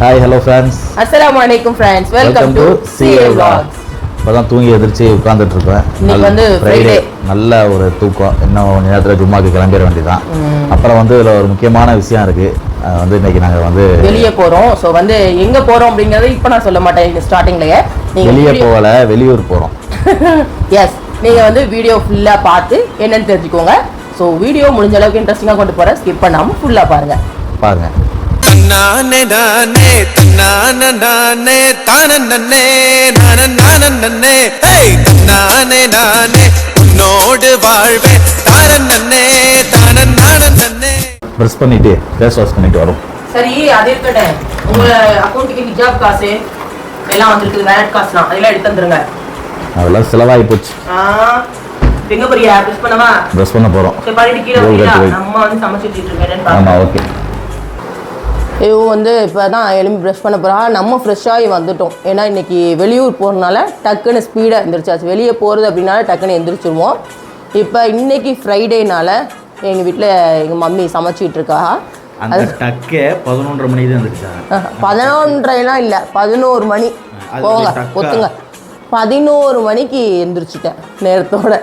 Hi hello friends அஸ்ஸலாமு அலைக்கும் friends welcome to CA vlogs. இப்போதான் தூங்கி எதிர்த்து உட்காந்துட்டு இருக்கேன் வந்து. Friday. நல்ல ஒரு தூக்கம். இன்னும் கொஞ்ச நேரத்தில் ஜும்மாக்கு கிளம்பிட வேண்டியதான் அப்புறம் வந்து இதில் ஒரு முக்கியமான விஷயம் இருக்கு. அது வந்து இன்னைக்கு நாங்கள் வந்து வெளியே போறோம். சோ வந்து எங்க போறோம் அப்படிங்கறத இப்போ நான் சொல்ல மாட்டேன். ஸ்டார்டிங்லயே வெளியே போகல வெளியூர் போகிறோம் எஸ் நீங்க வந்து வீடியோ ஃபுல்லா பார்த்து என்னன்னு தெரிஞ்சுக்கோங்க. சோ வீடியோ முடிஞ்ச அளவுக்கு இன்ட்ரெஸ்டிங்கா கொண்டு போறேன். ஸ்கிப் பண்ணாம ஃபுல்லா பாருங்க. பாருங்க. தன்னானே நானே தன்னான நானே தானே நான நானே தன்னானே நானே உன்னோடு வாழ்வேன் தானே தான நானே ப்ரெஸ் பண்ணிட்டு ஃபேஸ் வாஷ் பண்ணிட்டு வரோம். சரி அது இருக்கட்டும் உங்க அக்கௌண்ட்டுக்கு ஹிஜாப் காசு எல்லாம் வந்திருக்குது வேலட் காசுலாம் அதெல்லாம் எடுத்து வந்துருங்க அதெல்லாம் செலவாகி போச்சு. எங்க போறியா? ப்ரெஸ் பண்ணவா? ப்ரெஸ் பண்ண போகிறோம் சரி பண்ணிட்டு கீழே. நம்ம வந்து சமைச்சிட்டு இருக்கேன் ஆமாம் ஓகே வந்து இப்போ தான் எலும்பி ப்ரஷ் பண்ண போகிறா நம்ம ஃப்ரெஷ்ஷாகி வந்துட்டோம். ஏன்னா இன்னைக்கு வெளியூர் போகிறனால டக்குன்னு ஸ்பீடாக எந்திரிச்சாச்சு. வெளியே போகிறது அப்படின்னால டக்குன்னு எந்திரிச்சிருவோம். இப்போ இன்னைக்கு ஃப்ரைடேனால எங்கள் வீட்டில் எங்கள் மம்மி சமைச்சிட்டு இருக்கா. அந்த டக்கே பதினொன்றரை மணிக்கு தான் பதினொன்றைலாம் இல்லை பதினோரு மணி. போங்க. ஒத்துங்க. பதினோரு மணிக்கு எந்திரிச்சிட்டேன் நேரத்தோட.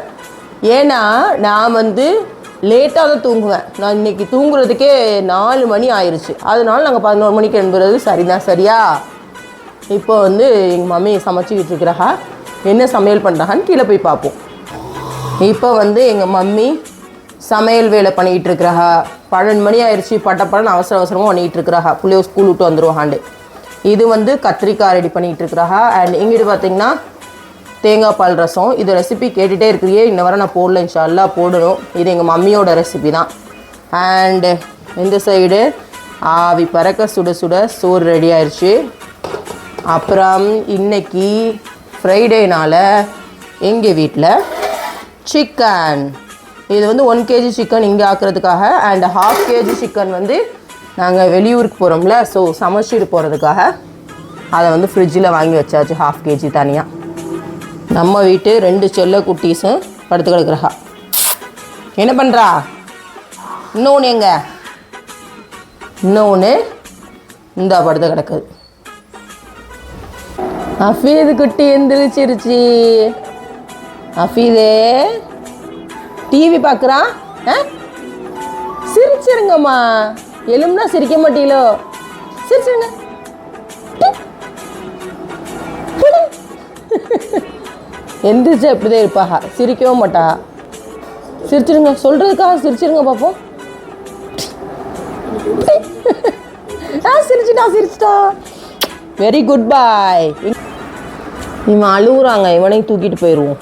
ஏன்னா நான் வந்து லேட்டாக தான் தூங்குவேன். நான் இன்னைக்கு தூங்குறதுக்கே நாலு மணி ஆயிடுச்சு அதனால நாங்கள் பதினோரு மணிக்கு எழும்புறது சரிதான் சரியா? இப்போ வந்து எங்கள் மம்மி சமைச்சிக்கிட்டு இருக்கிறாங்க என்ன சமையல் பண்ணுறாங்கன்னு கீழே போய் பார்ப்போம். இப்போ வந்து எங்கள் மம்மி சமையல் வேலை பண்ணிக்கிட்டு இருக்கிறாங்க பன்னெண்டு மணி ஆயிடுச்சு பட்டப்படன்னு அவசர அவசரமாக பண்ணிகிட்டு இருக்கிறாங்க பிள்ளைய ஸ்கூல் விட்டு வந்துடுவாண்டு இது வந்து கத்திரிக்காய் ரெடி பண்ணிகிட்டு இருக்கிறாங்க அண்ட் இங்கிட்டு பார்த்தீங்கன்னா தேங்காய் பால் ரசம். இது ரெசிபி கேட்டுகிட்டே இருக்கிறியே. இன்ன வரை நான் போடல இன்ஷால்லா போடணும். இது எங்கள் மம்மியோட ரெசிபி தான். அண்டு இந்த சைடு ஆவி பறக்க சுட சுட சோறு ரெடி ஆயிடுச்சு அப்புறம் இன்னைக்கு ஃப்ரைடேனால் எங்கள் வீட்டில் சிக்கன் இது வந்து ஒன் கேஜி சிக்கன் இங்கே ஆக்குறதுக்காக அண்ட் ஹாஃப் கேஜி சிக்கன் வந்து நாங்கள் வெளியூருக்கு போகிறோம்ல ஸோ சமைச்சிட்டு போகிறதுக்காக அதை வந்து ஃப்ரிட்ஜில் வாங்கி வச்சாச்சு ஹாஃப் கேஜி தனியாக நம்ம வீட்டு ரெண்டு செல்ல குட்டீஸும் படுத்து கிடக்குறா. என்ன பண்ணுறா இன்னொன்று எங்க? இன்னொன்று இந்த படுத்து கிடக்குது. அஃபீது குட்டி எந்திரிச்சிருச்சு. அஃபீதே டிவி பார்க்குறான் ஆ? சிரிச்சிருங்கம்மா. எலும்புனா சிரிக்க மாட்டீங்களோ? சிரிச்சிருங்க. எந்திரிச்சு அப்படிதான் இருப்பாக. சிரிக்கவும் மாட்டா சிரிச்சிருங்க. சொல்கிறதுக்காக சிரிச்சிருங்க பார்ப்போம் ஆ சிரிச்சிட்டா சிரிச்சிட்டா. வெரி குட் பாய் இவன் அழுகுறாங்க. இவனையும் தூக்கிட்டு போயிடுவோம்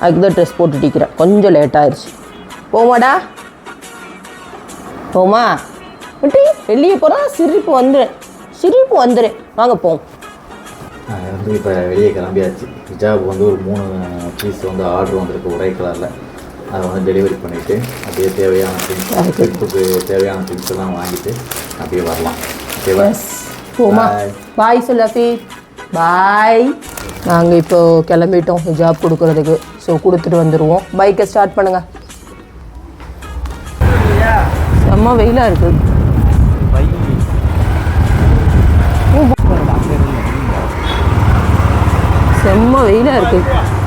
அதுக்கு தான் ட்ரெஸ் போட்டு டிக்கிறேன் கொஞ்சம் லேட் ஆயிடுச்சு போமாடா போமா விட்டு வெளியே போகிறா சிரிப்பு வந்துடுறேன் சிரிப்பு வந்துடும் வாங்க போவோம். இப்போ வெளியே கிளம்பியாச்சு. ஹிஜாப் வந்து ஒரு மூணு பீஸ் வந்து ஆர்டர் வந்திருக்கு ஒரே கலரில் அதை வந்து டெலிவரி பண்ணிவிட்டு அப்படியே தேவையான திங்ஸ் ட்ரிப்புக்கு தேவையான திங்ஸ் எல்லாம் வாங்கிட்டு அப்படியே வரலாம். ஓகேவா போமா. பாய் சொல்லி பாய் நாங்கள் இப்போ கிளம்பிட்டோம் ஹிஜாப் கொடுக்கறதுக்கு. ஸோ கொடுத்துட்டு வந்துடுவோம் பைக்கை ஸ்டார்ட் பண்ணுங்க. செம்ம வெயிலாக இருக்குது செம்ம வெயிலாக இருக்குது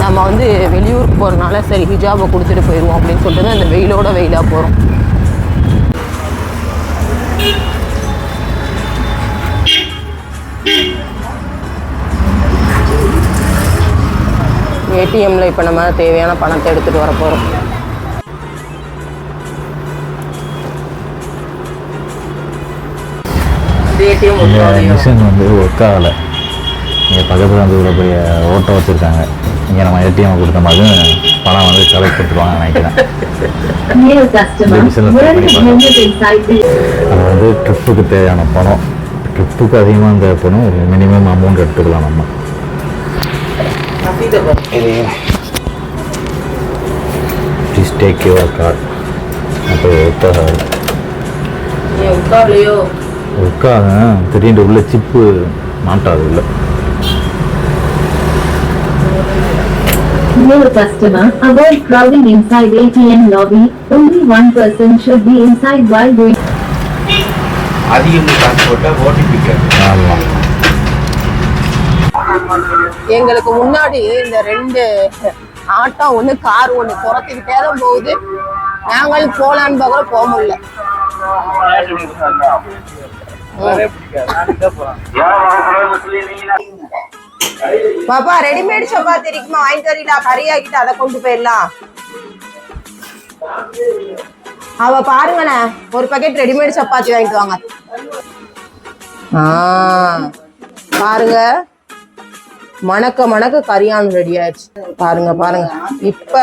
நம்ம வந்து வெளியூருக்கு போகிறனால சரி ஹிஜாபை கொடுத்துட்டு போயிடுவோம் அப்படின்னு சொல்லிட்டு தான் இந்த வெயிலோட வெயிலாக போகிறோம் ஏடிஎம்மில் இப்போ நம்ம தேவையான பணத்தை எடுத்துகிட்டு வர போகிறோம் மிஷின் வந்து ஒர்க் ஆகலை. இங்கே பக்கத்தில் வந்து இவ்வளோ ஓட்டோ வச்சுருக்காங்க. இங்கே நம்ம ஏடிஎம் கொடுத்த மாதிரி பணம் வந்து கலெக்ட் கொடுத்துருவாங்க நினைக்கிறேன். அது வந்து ட்ரிப்புக்கு தேவையான பணம். ட்ரிப்புக்கு அதிகமாக தேவைப்படும் ஒரு மினிமம் அமௌண்ட் எடுத்துக்கலாம் நம்ம. ப்ளீஸ் டேக் யுவர் கார்டு அப்போ ஒர்க் ஆகாது ஆக திடீர்னு உள்ள சிப்பு மாட்டாது உள்ள. Dear customer, avoid crowding inside ATM lobby. Only one person should be inside while doing. அதிகமாக காசு போட்டால் ஓட்டி பிடிக்காது ஆமாம் எங்களுக்கு முன்னாடி இந்த ரெண்டு ஆட்டோ ஒண்ணு கார் ஒண்ணு துரத்திக்கிட்டே தான் போகுது. நாங்களும் போலான்னு பார்க்குறோம் போக முடியல. பாப்பா ரெடிமேட் சப்பாத்தி இருக்குமா? வாங்கிட்டு வரீங்களா கறியாக்கிட்டு அதை கொண்டு போயிடலாம். அவ பாருங்கண்ணே ஒரு பாக்கெட் ரெடிமேட் சப்பாத்தி வாங்கிட்டு வாங்க. பாருங்க. மணக்க மணக்க கரியான் ரெடி ஆயிடுச்சு. பாருங்க பாருங்க. இப்ப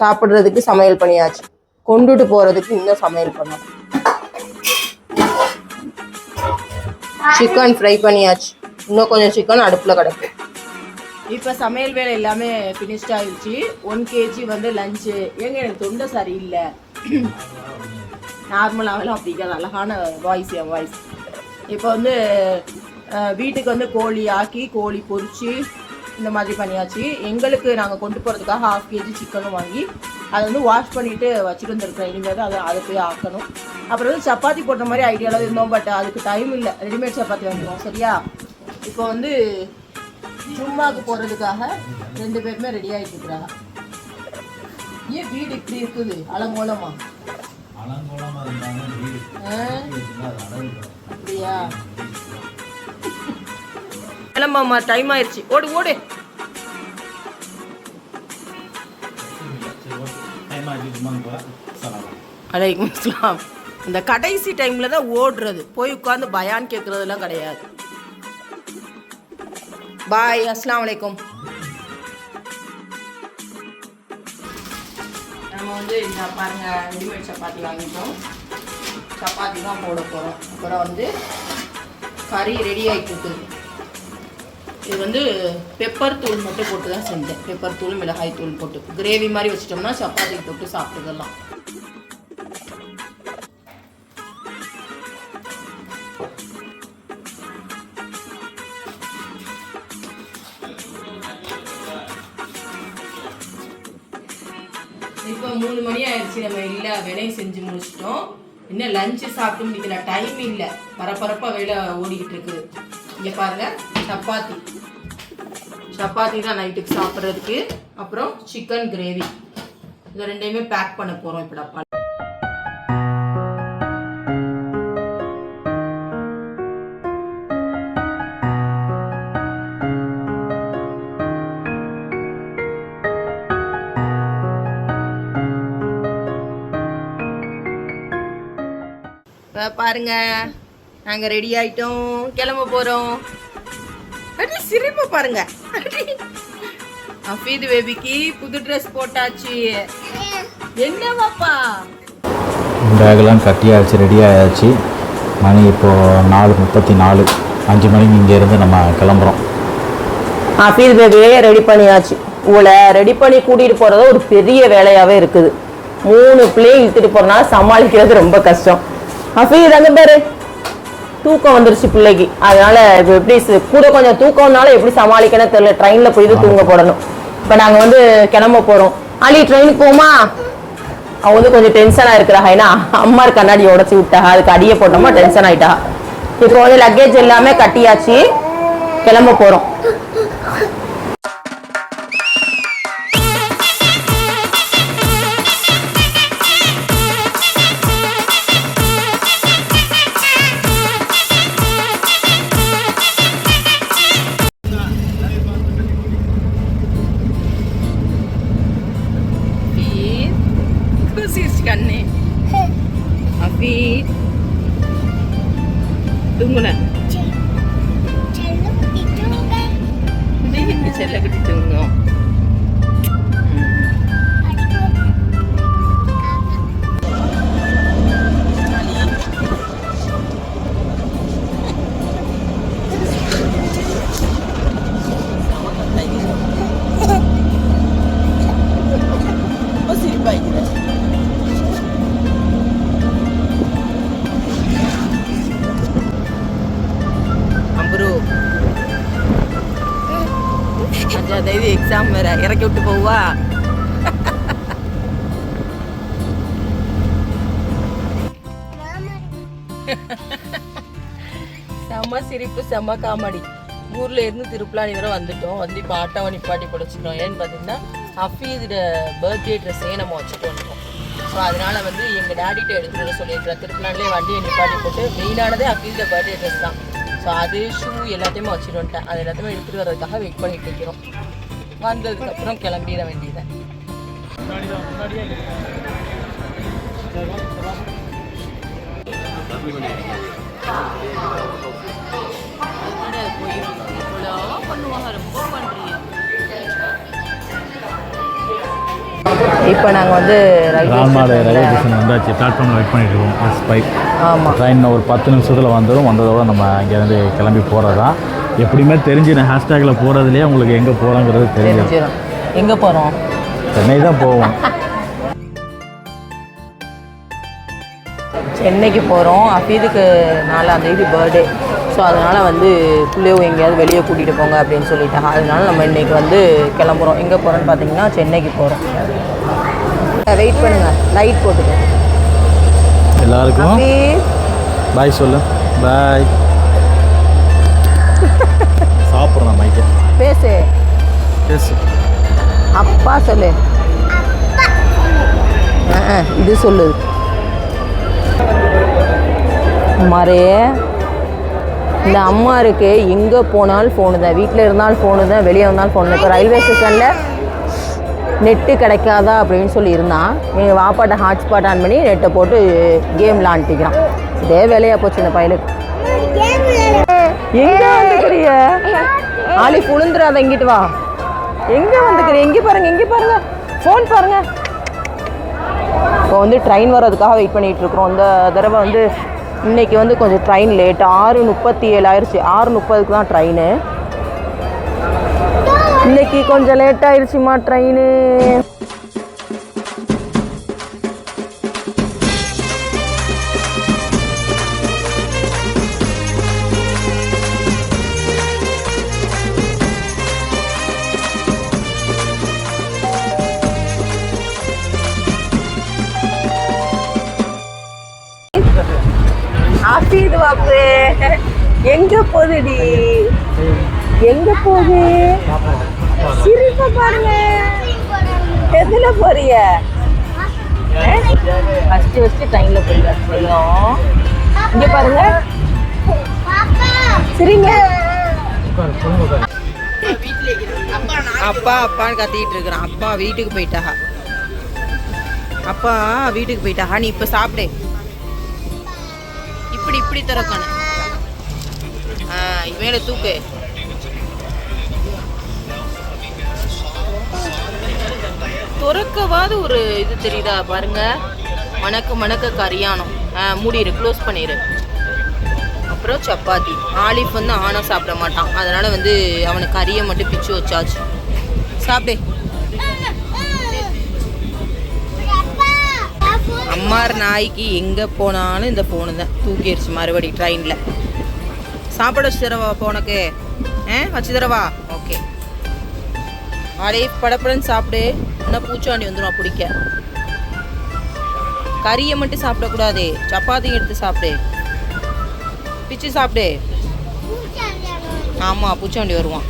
சாப்பிடுறதுக்கு சமையல் பண்ணியாச்சு கொண்டுட்டு போறதுக்கு இன்னும் சமையல் பண்ணணும். சிக்கன் ஃப்ரை பண்ணியாச்சு. இன்னும் கொஞ்சம் சிக்கன் அடுப்பில் கிடக்கு. இப்போ சமையல் வேலை எல்லாமே ஃபினிஷ்ட் ஆயிடுச்சு. ஒன் கேஜி வந்து லஞ்சு ஏங்க எனக்கு தொண்டை சரியில்லை நார்மலாகலாம் அப்படி அழகான வாய்ஸ் என் வாய்ஸ் இப்போ வந்து வீட்டுக்கு வந்து கோழி ஆக்கி கோழி பொறிச்சு இந்த மாதிரி பண்ணியாச்சு. எங்களுக்கு நாங்கள் கொண்டு போகிறதுக்காக ஹாஃப் கேஜி சிக்கனும் வாங்கி அதை வந்து வாஷ் பண்ணிட்டு வச்சுட்டு வந்துருக்கோம் இனிமேல் தான் அதை அதை போய் ஆக்கணும். அப்புறம் வந்து சப்பாத்தி போடுற மாதிரி ஐடியாவில் இருந்தோம் பட் அதுக்கு டைம் இல்லை. ரெடிமேட் சப்பாத்தி வாங்கிடுவோம் சரியா? இப்போ வந்து ஜும்மாக்கு போகிறதுக்காக ரெண்டு பேருமே ரெடி ஆகிட்டு இருக்கிறாங்க. ஏன் வீடு இப்படி இருக்குது? அலங்கோலமா? அப்படியா? கிளம்பாமா டைம் ஆயிடுச்சு ஓடு ஓடு. அலைக்கும் அஸ்ஸலாம் இந்த கடைசி டைம்ல தான் ஓடுறது. போய் உட்காந்து பயான் கேட்கறதெல்லாம் கிடையாது. பாய் அஸ்ஸலாமு அலைக்கும் நம்ம வந்து இந்த பாருங்க ரெடிமேட் சப்பாத்தி வாங்கிட்டோம். சப்பாத்தி தான் போட போகிறோம் அப்புறம் வந்து கறி ரெடி ஆகிட்டு இருக்குது இது வந்து பெப்பர் தூள் மட்டும் போட்டு தான் செஞ்சேன். பெப்பர் தூள் மிளகாய் தூள் போட்டு. கிரேவி மாதிரி வச்சிட்டோம்னா சப்பாத்தி தொட்டு சாப்பிட்டுக்கலாம். இப்போ மூணு மணி ஆயிடுச்சு. நம்ம இல்லை வேலையும் செஞ்சு முடிச்சிட்டோம். இன்னும் லஞ்சு சாப்பிட்டு முடிக்கல டைம் இல்லை. பரபரப்பாக வேலை ஓடிக்கிட்டு இருக்குது. இங்கே பாருங்க சப்பாத்தி. சப்பாத்தி தான் நைட்டுக்கு சாப்பிட்றதுக்கு. அப்புறம் சிக்கன் கிரேவி இந்த ரெண்டையுமே பேக் பண்ண போகிறோம் இப்போ டப்பா. பாருங்க நாங்க ரெடி ஆயிட்டோம். கிளம்ப போறோம். அடி சிரிப்பு பாருங்க. அடி. ஹஃபீது பேபிக்கு புது ட்ரெஸ் போட்டாச்சு. என்ன பாப்பா பேக்கெல்லாம் கட்டியாச்சு ரெடி ஆயாச்சு. மணி இப்போது நாலு முப்பத்தி நாலு அஞ்சு மணிக்கு இங்கேருந்து நம்ம கிளம்புறோம். ஹஃபீஸ் பேபியே ரெடி பண்ணியாச்சு. உங்களை ரெடி பண்ணி கூட்டிட்டு போறது ஒரு பெரிய வேலையாவே இருக்குது. மூணு பிள்ளையும் இழுத்துட்டு போறனால சமாளிக்கிறது ரொம்ப கஷ்டம். ஹஃபீஸ் அங்க பேரு. தூக்கம் வந்துருச்சு பிள்ளைக்கு. அதனால இப்போ எப்படி கூட கொஞ்சம் தூக்கம்னால எப்படி சமாளிக்கணும் தெரியல. ட்ரெயின்ல போய் தூங்க போடணும். இப்போ நாங்க வந்து கிளம்ப போறோம். அலி ட்ரெயினுக்கு போமா? அவ வந்து கொஞ்சம் டென்ஷனா இருக்கிறா. ஏன்னா அம்மா கண்ணாடி உடச்சி விட்டா. அதுக்கு அடியை போட்டோமா டென்ஷன் ஆயிட்டா. இப்போ வந்து லக்கேஜ் எல்லாமே கட்டியாச்சு. கிளம்ப போறோம். தூங்குன செல்ல எக்ஸாம் வேற இறக்கி விட்டு போவா செம்ம சிரிப்பு செம்ம காமெடி. ஊர்ல இருந்து திருப்பலாணி வரை வந்துட்டோம். வந்து இப்போ ஆட்டோவை நிப்பாட்டி பிடிச்சிட்டோம் ஏன்னு பார்த்தீங்கன்னா ஹஃபீதோட பர்த்டே ட்ரெஸ்ஸையே நம்ம வச்சுட்டு வந்துட்டோம். ஸோ அதனால வந்து எங்கள் டேடிட்ட எடுத்துகிட்டு வர சொல்லியிருக்கிறேன் திருப்பலாண்டிலே வண்டியை நிப்பாட்டி போட்டு மெயினானதே ஹஃபீதோட பர்த்டே ட்ரெஸ் தான். ஸோ அது ஷூ எல்லாத்தையுமே வச்சுட்டு வந்துட்டேன். அது எல்லாத்தையுமே எடுத்துகிட்டு வர்றதுக்காக வெயிட் பண்ணிட்டு இருக்கிறோம். வந்ததுக்கப்புறம் கிளம்பிட வேண்டியது. இப்போ நாங்கள் வந்து ராம்நாடு ரயில்வே ஸ்டேஷன் வந்தாச்சு. பிளாட்ஃபார்மில் வெயிட் பண்ணிட்டு இருக்கோம் எஸ் பைக் ஆமாம். ட்ரெயின் ஒரு பத்து நிமிஷத்தில் வந்துடும் வந்ததோட நம்ம இங்கேருந்து கிளம்பி போகிறது தான் எப்படியுமே தெரிஞ்சிடும் ஹேஷ்டேக்கில் போகிறதுலேயே உங்களுக்கு எங்கே போகிறோங்கிறது தெரியும். தெரிஞ்சிடும் எங்கே போகிறோம் சென்னை தான் போவோம். சென்னைக்கு போகிறோம் அஃபீதுக்கு நாலாம் தேதி பர்த்டே ஸோ அதனால் வந்து பிள்ளையோ எங்கேயாவது வெளியே கூட்டிகிட்டு போங்க அப்படின்னு சொல்லிட்டாங்க. அதனால நம்ம இன்னைக்கு வந்து கிளம்புறோம். எங்கே போகிறோன்னு பார்த்தீங்கன்னா சென்னைக்கு போகிறோம் வெயிட் பண்ணுங்க. லைட் போட்டுக்க எல்லாருக்கும்? பாய் சொல்லு. பாய் சாப்பிட்றேன் மைக்கை பேசு. பேசு. அப்பா சொல்லு. இது சொல்லு. மாரே இந்த அம்மா இருக்கு. எங்கே போனாலும் ஃபோனு தான். வீட்டில் இருந்தாலும் ஃபோனு தான். வெளியே வந்தாலும் ஃபோனு இப்போ ரயில்வே ஸ்டேஷனில் நெட்டு கிடைக்காதா அப்படின்னு சொல்லி இருந்தான். எங்கள் வாப்பாட்ட ஹாட்ஸ்பாட் ஆன் பண்ணி நெட்டை போட்டு கேம் விளாண்டுக்கிறான் இதே வேலையாக போச்சு இந்த பயலுக்கு எங்கே வந்துக்கிறிய ஆளி புழுந்துடாத இங்கிட்டு வா. எங்கே வந்துக்கிற எங்கே பாருங்க எங்கே பாருங்க. ஃபோன் பாருங்க. இப்போ வந்து ட்ரெயின் வர்றதுக்காக வெயிட் பண்ணிட்டு இருக்கிறோம். இந்த தடவை வந்து இன்னைக்கு வந்து கொஞ்சம் ட்ரெயின் லேட் ஆறு முப்பத்தி ஏழு ஆயிடுச்சு ஆறு முப்பதுக்கு தான் ட்ரெயின் இன்னைக்கு கொஞ்சம் லேட் ஆயிடுச்சுமா ட்ரெயின் வாப்பு எங்க போகுதுடி? எங்க போகுது? சிரிப்ப பாருங்க. எதுல போறிய ஃபர்ஸ்ட் ஃபர்ஸ்ட் ட்ரெயின்ல போறீங்க சொல்லும் இங்க பாருங்க. சரிங்க. அப்பா அப்பான்னு கத்திட்டு இருக்கிறான். அப்பா வீட்டுக்கு போயிட்டா அப்பா வீட்டுக்கு போயிட்டா நீ இப்ப சாப்பிடு. இப்படி இப்படி திறக்கணும். ஆ மேலே தூக்கு. துறக்கவாது ஒரு இது தெரியுதா? பாருங்க. மணக்க மணக்க கரியானம் ஆ மூடிடு க்ளோஸ் பண்ணிடு அப்புறம் சப்பாத்தி. ஆலிஃப் வந்து ஆனா சாப்பிட மாட்டான். அதனால வந்து அவனுக்கு கறியை மட்டும் பிச்சு வச்சாச்சு. சாப்பிடு. அம்மார் நாய்க்கு எங்கே போனாலும் இந்த ஃபோனு தான். தூக்கிடுச்சு மறுபடி ட்ரெயினில் சாப்பாடு வச்சு தரவா அப்போ உனக்கு ஆ வச்சு தரவா? ஓகே ஆடே படப்படன்னு சாப்பிடு. இன்னும் பூச்சாண்டி வந்துடும் பிடிக்க கறியை மட்டும் சாப்பிடக்கூடாது சப்பாத்தியும் எடுத்து சாப்பிடு. பிச்சு சாப்பிடு. ஆமாம் பூச்சாண்டி வருவான்.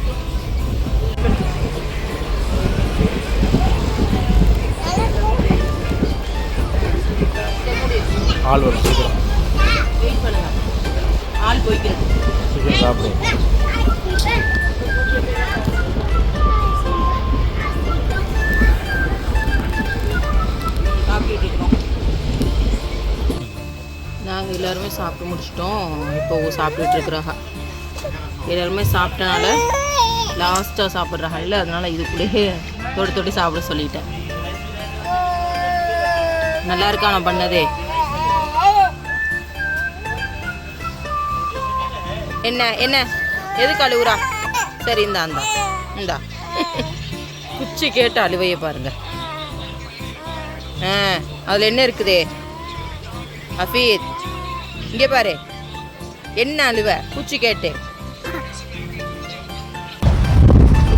ஆள் வரும் சீக்கிரம். வெயிட் பண்ணுங்க. ஆள் போய்க்கிறது. சீக்கிரம் சாப்பிடு. சாப்பிட்டுட்டு இருக்கோம் நாங்கள் எல்லாருமே சாப்பிட்டு முடிச்சிட்டோம். இப்போ சாப்பிட்டுட்டு இருக்கிறாங்க. எல்லாருமே சாப்பிட்டனால லாஸ்ட்டாக சாப்பிட்றாங்க. இல்லை அதனால இதுக்குள்ளேயே தொட்டு தொட்டு சாப்பிட சொல்லிட்டேன். நல்லா இருக்கா நான் பண்ணதே? என்ன என்ன? எதுக்கு அழுகுறா சரி இந்தா இந்தா. இந்தா. குச்சி கேட்டு அழுவையை பாருங்க. ஆ அதில் என்ன இருக்குதே? ஹஃபீத் இங்கே பாரு. என்ன அழுவ? குச்சி கேட்டு.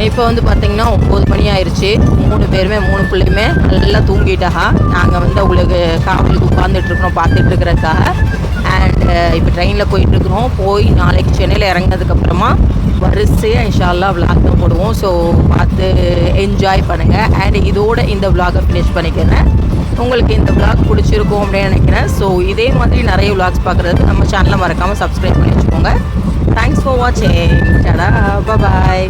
இப்போ வந்து பார்த்தீங்கன்னா ஒம்பது மணி ஆயிடுச்சு மூணு பேருமே மூணு பிள்ளையுமே நல்லா தூங்கிட்டாக நாங்கள் வந்து அவங்களுக்கு காவலுக்கு உட்காந்துட்டு இருக்கிறோம் பார்த்துட்டு இருக்கிறக்காக இப்போ ட்ரெயினில் போயிட்டுருக்குறோம். போய் நாளைக்கு சென்னையில் இறங்கினதுக்கப்புறமா வரிசையாக இன்ஷால்லாம் விளாக் தான் போடுவோம். ஸோ பார்த்து என்ஜாய் பண்ணுங்கள் அண்ட் இதோட இந்த விளாகை ஃபினிஷ் பண்ணிக்கிறேன். உங்களுக்கு இந்த விளாக் பிடிச்சிருக்கும் அப்படின்னு நினைக்கிறேன். ஸோ இதே மாதிரி நிறைய விளாக்ஸ் பார்க்குறது நம்ம சேனலை மறக்காமல் சப்ஸ்கிரைப் பண்ணி வச்சுக்கோங்க. தேங்க்ஸ் ஃபார் வாட்சிங் டடா பாய்